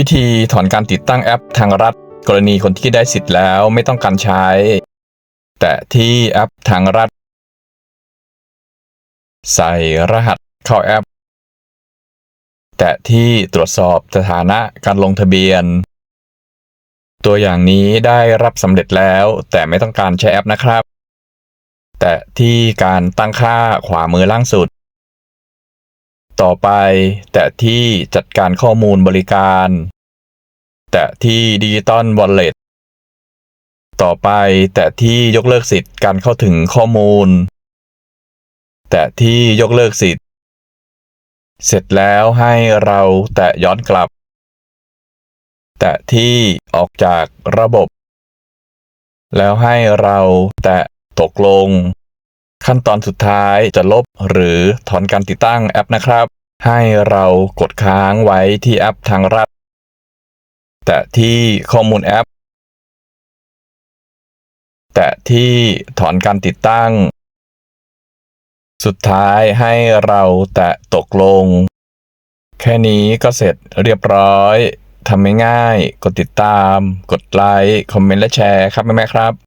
วิธีถอนการติดตั้งแอปทางรัฐ กรณีคนที่ได้สิทธิ์แล้วไม่ต้องการใช้ แต่ที่แอปทางรัฐ ใส่รหัสเข้าแอป แต่ที่ตรวจสอบสถานะการลงทะเบียน ตัวอย่างนี้ได้รับสำเร็จแล้วแต่ไม่ต้องการใช้แอปนะครับ แต่ที่การตั้งค่าขวามือล่างสุด ต่อไป แต่ที่จัดการข้อมูลบริการ แต่ที่ดิจิตอลวอลเล็ตต่อไป แต่ที่ยกเลิกสิทธิ์การเข้าถึงข้อมูล แต่ที่ยกเลิกสิทธิ์ เสร็จแล้วให้เราแตะย้อนกลับ แต่ที่ออกจากระบบ แล้วให้เราแตะตกลง ขั้นตอนสุดท้ายจะลบหรือถอนการติดตั้งแอปนะครับ ให้เรากดค้างไว้ที่แอปทางรัฐ แต่ที่ข้อมูลแอป แต่ที่ถอนการติดตั้ง สุดท้ายให้เราแตะตกลง แค่นี้ก็เสร็จเรียบร้อยทำง่ายๆกดติดตาม กดไลค์ คอมเมนต์และแชร์ครับแม่ๆครับ